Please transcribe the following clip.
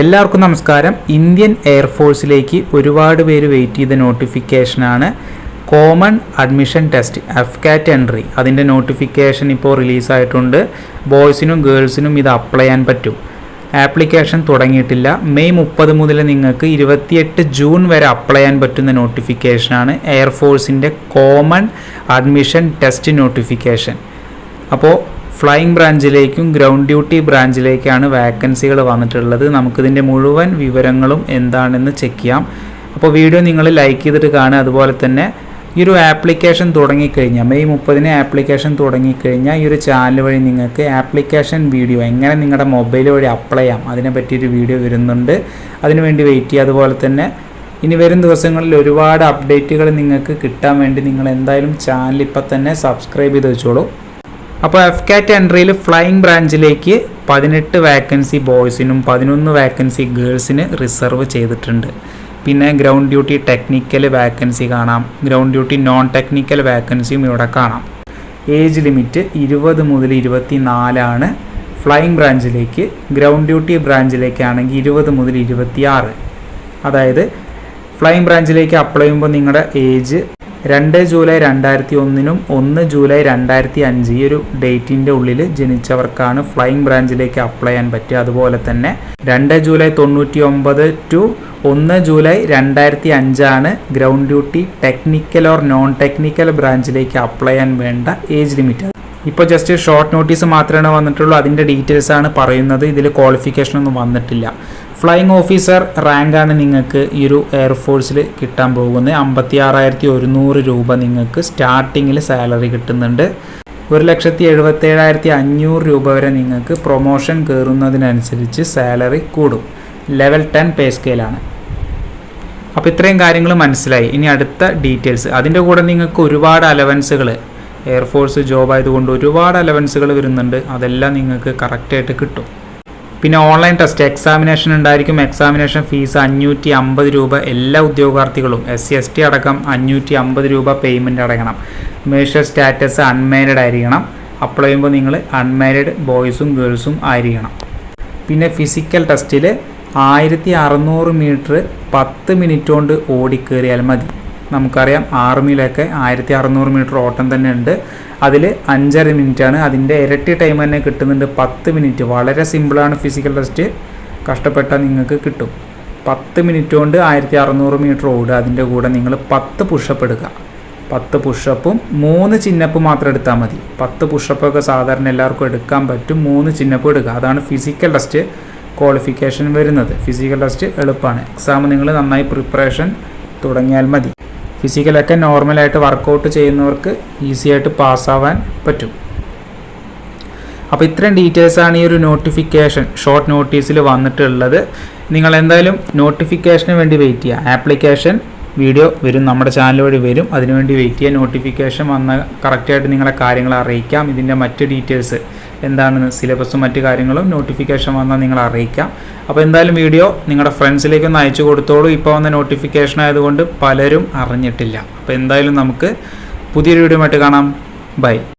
എല്ലാവർക്കും നമസ്കാരം. ഇന്ത്യൻ എയർഫോഴ്സിലേക്ക് ഒരുപാട് പേര് വെയിറ്റ് ചെയ്ത നോട്ടിഫിക്കേഷനാണ് common admission test F CAT entry അതിന്റെ നോട്ടിഫിക്കേഷൻ ഇപ്പോൾ റിലീസായിട്ടുണ്ട് ബോയ്സിനും ഗേൾസിനും ഇത് അപ്ലൈ ചെയ്യാൻ പറ്റും. ആപ്ലിക്കേഷൻ തുടങ്ങിയിട്ടില്ല. മെയ് മുപ്പത് മുതൽ നിങ്ങൾക്ക് ഇരുപത്തിയെട്ട് ജൂൺ വരെ അപ്ലൈ ചെയ്യാൻ പറ്റുന്ന നോട്ടിഫിക്കേഷനാണ് എയർഫോഴ്സിന്റെ കോമൺ അഡ്മിഷൻ ടെസ്റ്റ് നോട്ടിഫിക്കേഷൻ അപ്പോൾ ഫ്ലൈയിങ് ബ്രാഞ്ചിലേക്കും ഗ്രൗണ്ട് ഡ്യൂട്ടി ബ്രാഞ്ചിലേക്കാണ് വാക്കൻസികൾ വന്നിട്ടുള്ളത്. നമുക്കിതിന്റെ മുഴുവൻ വിവരങ്ങളും എന്താണെന്ന് ചെക്ക് ചെയ്യാം. അപ്പോൾ വീഡിയോ നിങ്ങൾ ലൈക്ക് ചെയ്തിട്ട് കാണുക. അതുപോലെ തന്നെ ഈ ഒരു ആപ്ലിക്കേഷൻ തുടങ്ങിക്കഴിഞ്ഞാൽ മെയ് മുപ്പതിന് ആപ്ലിക്കേഷൻ തുടങ്ങിക്കഴിഞ്ഞാൽ ഈ ഒരു ചാനൽ വഴി നിങ്ങൾക്ക് ആപ്ലിക്കേഷൻ വീഡിയോ എങ്ങനെ നിങ്ങളുടെ മൊബൈൽ വഴി അപ്ലൈ ചെയ്യാം അതിനെ പറ്റിയൊരു വീഡിയോ വരുന്നുണ്ട്. അതിനുവേണ്ടി വെയിറ്റ് ചെയ്യുക. അതുപോലെ തന്നെ ഇനി വരും ദിവസങ്ങളിൽ ഒരുപാട് അപ്ഡേറ്റുകൾ നിങ്ങൾക്ക് കിട്ടാൻ വേണ്ടി നിങ്ങൾ എന്തായാലും ചാനൽ ഇപ്പം തന്നെ സബ്സ്ക്രൈബ് ചെയ്ത് വെച്ചോളൂ. അപ്പോൾ എഫ് കാറ്റ് എൻട്രിയിൽ ഫ്ലൈയിങ് ബ്രാഞ്ചിലേക്ക് പതിനെട്ട് വാക്കൻസി ബോയ്സിനും പതിനൊന്ന് വാക്കൻസി ഗേൾസിന് റിസർവ് ചെയ്തിട്ടുണ്ട്. പിന്നെ ഗ്രൗണ്ട് ഡ്യൂട്ടി ടെക്നിക്കൽ വാക്കൻസി കാണാം. ഗ്രൗണ്ട് ഡ്യൂട്ടി നോൺ ടെക്നിക്കൽ വാക്കൻസിയും ഇവിടെ കാണാം. ഏജ് ലിമിറ്റ് ഇരുപത് മുതൽ ഇരുപത്തി നാലാണ് ഫ്ലൈയിങ് ബ്രാഞ്ചിലേക്ക് ഗ്രൗണ്ട് ഡ്യൂട്ടി ബ്രാഞ്ചിലേക്കാണെങ്കിൽ ഇരുപത് മുതൽ ഇരുപത്തി ആറ് അതായത് ഫ്ലൈയിങ് ബ്രാഞ്ചിലേക്ക് അപ്ലൈ ചെയ്യുമ്പോൾ നിങ്ങളുടെ ഏജ് രണ്ട് ജൂലൈ രണ്ടായിരത്തി ഒന്നിനും ഒന്ന് ജൂലൈ രണ്ടായിരത്തി അഞ്ച് ഈ ഒരു ഡേറ്റിന്റെ ഉള്ളിൽ ജനിച്ചവർക്കാണ് ഫ്ലൈയിങ് ബ്രാഞ്ചിലേക്ക് അപ്ലൈ ചെയ്യാൻ പറ്റുക അതുപോലെ തന്നെ രണ്ട് ജൂലൈ തൊണ്ണൂറ്റി ഒമ്പത് ടു ഒന്ന് ജൂലൈ രണ്ടായിരത്തി അഞ്ചാണ് ground duty technical or non technical ബ്രാഞ്ചിലേക്ക് apply ചെയ്യാൻ വേണ്ട ഏജ് ലിമിറ്റ്. ഇപ്പോൾ ജസ്റ്റ് ഷോർട്ട് നോട്ടീസ് മാത്രമേ വന്നിട്ടുള്ളൂ. അതിന്റെ ഡീറ്റെയിൽസ് ആണ് പറയുന്നത്. ഇതിൽ ക്വാളിഫിക്കേഷൻ ഒന്നും വന്നിട്ടില്ല. ഫ്ലൈയിങ് ഓഫീസർ റാങ്കാണ് നിങ്ങൾക്ക് ഈ ഒരു എയർഫോഴ്സിൽ കിട്ടാൻ പോകുന്നത്. അമ്പത്തി ആറായിരത്തി ഒരുന്നൂറ് രൂപ നിങ്ങൾക്ക് സ്റ്റാർട്ടിങ്ങിൽ സാലറി കിട്ടുന്നുണ്ട്. ഒരു ലക്ഷത്തി എഴുപത്തേഴായിരത്തി അഞ്ഞൂറ് രൂപ വരെ നിങ്ങൾക്ക് പ്രൊമോഷൻ കയറുന്നതിനനുസരിച്ച് സാലറി കൂടും. ലെവൽ ടെൻ പേ സ്കെയിലാണ് അപ്പോൾ ഇത്രയും കാര്യങ്ങൾ മനസ്സിലായി. ഇനി അടുത്ത ഡീറ്റെയിൽസ് അതിന്റെ കൂടെ നിങ്ങൾക്ക് ഒരുപാട് അലവൻസുകൾ എയർഫോഴ്സ് ജോബ് ആയതുകൊണ്ട് ഒരുപാട് അലവൻസുകൾ വരുന്നുണ്ട്. അതെല്ലാം നിങ്ങൾക്ക് കറക്റ്റായിട്ട് കിട്ടും. പിന്നെ ഓൺലൈൻ ടെസ്റ്റ് എക്സാമിനേഷൻ ഉണ്ടായിരിക്കും. എക്സാമിനേഷൻ ഫീസ് അഞ്ഞൂറ്റി അമ്പത് രൂപ. എല്ലാ ഉദ്യോഗാർത്ഥികളും എസ് സി എസ് ടി അടക്കം അഞ്ഞൂറ്റി അമ്പത് രൂപ പേയ്മെന്റ് അടയ്ക്കണം. മേഷർ സ്റ്റാറ്റസ് അൺമാരിഡ് ആയിരിക്കണം. അപ്ലൈ ചെയ്യുമ്പോൾ നിങ്ങൾ അൺമാരിഡ് ബോയ്സും ഗേൾസും ആയിരിക്കണം. പിന്നെ ഫിസിക്കൽ ടെസ്റ്റിൽ ആയിരത്തി അറുന്നൂറ് മീറ്റർ പത്ത് മിനിറ്റ് കൊണ്ട് ഓടിക്കേറിയാൽ മതി. നമുക്കറിയാം ആർമിയിലൊക്കെ ആയിരത്തി അറുന്നൂറ് മീറ്റർ ഓട്ടം തന്നെ ഉണ്ട്. അതിൽ അഞ്ചര മിനിറ്റാണ്. അതിന്റെ ഇരട്ടി ടൈം തന്നെ കിട്ടുന്നുണ്ട്. പത്ത് മിനിറ്റ്. വളരെ സിമ്പിളാണ് ഫിസിക്കൽ ടെസ്റ്റ് കഷ്ടപ്പെട്ടാൽ നിങ്ങൾക്ക് കിട്ടും. പത്ത് മിനിറ്റ് കൊണ്ട് ആയിരത്തി അറുന്നൂറ് മീറ്റർ ഓടുക. അതിന്റെ കൂടെ നിങ്ങൾ പത്ത് പുഷപ്പ് എടുക്കുക. പത്ത് പുഷപ്പും മൂന്ന് ചിന്നപ്പ് മാത്രം എടുത്താൽ മതി. പത്ത് പുഷപ്പൊക്കെ സാധാരണ എല്ലാവർക്കും എടുക്കാൻ പറ്റും. മൂന്ന് ചിന്നപ്പ് എടുക്കുക. അതാണ് ഫിസിക്കൽ ടെസ്റ്റ് ക്വാളിഫിക്കേഷൻ വരുന്നത്. ഫിസിക്കൽ ടെസ്റ്റ് എളുപ്പമാണ് എക്സാം നിങ്ങൾ നന്നായി പ്രിപ്പറേഷൻ തുടങ്ങിയാൽ മതി. ഫിസിക്കലൊക്കെ നോർമലായിട്ട് വർക്കൗട്ട് ചെയ്യുന്നവർക്ക് ഈസി ആയിട്ട് പാസ്സാവാൻ പറ്റും. അപ്പോൾ ഇത്രയും ഡീറ്റെയിൽസാണ് ഈ ഒരു നോട്ടിഫിക്കേഷൻ ഷോർട്ട് നോട്ടീസിൽ വന്നിട്ടുള്ളത്. നിങ്ങൾ എന്തായാലും നോട്ടിഫിക്കേഷന് വേണ്ടി വെയിറ്റ് ചെയ്യുക. ആപ്ലിക്കേഷൻ വീഡിയോ വരും നമ്മുടെ ചാനൽ വഴി വരും. അതിനുവേണ്ടി വെയിറ്റ് ചെയ്യാൻ നോട്ടിഫിക്കേഷൻ വന്ന കറക്റ്റായിട്ട് നിങ്ങളെ കാര്യങ്ങൾ അറിയിക്കാം. ഇതിന്റെ മറ്റ് ഡീറ്റെയിൽസ് എന്താണ് സിലബസും മറ്റു കാര്യങ്ങളും നോട്ടിഫിക്കേഷൻ വന്നാൽ നിങ്ങൾ അറിയിക്കാം. അപ്പോൾ എന്തായാലും വീഡിയോ നിങ്ങളുടെ ഫ്രണ്ട്സിലേക്കൊന്ന് അയച്ചു കൊടുത്തോളൂ. ഇപ്പോൾ വന്ന നോട്ടിഫിക്കേഷൻ ആയതുകൊണ്ട് പലരും അറിഞ്ഞിട്ടില്ല. അപ്പോൾ എന്തായാലും നമുക്ക് പുതിയൊരു വീഡിയോ ആയിട്ട് കാണാം. ബൈ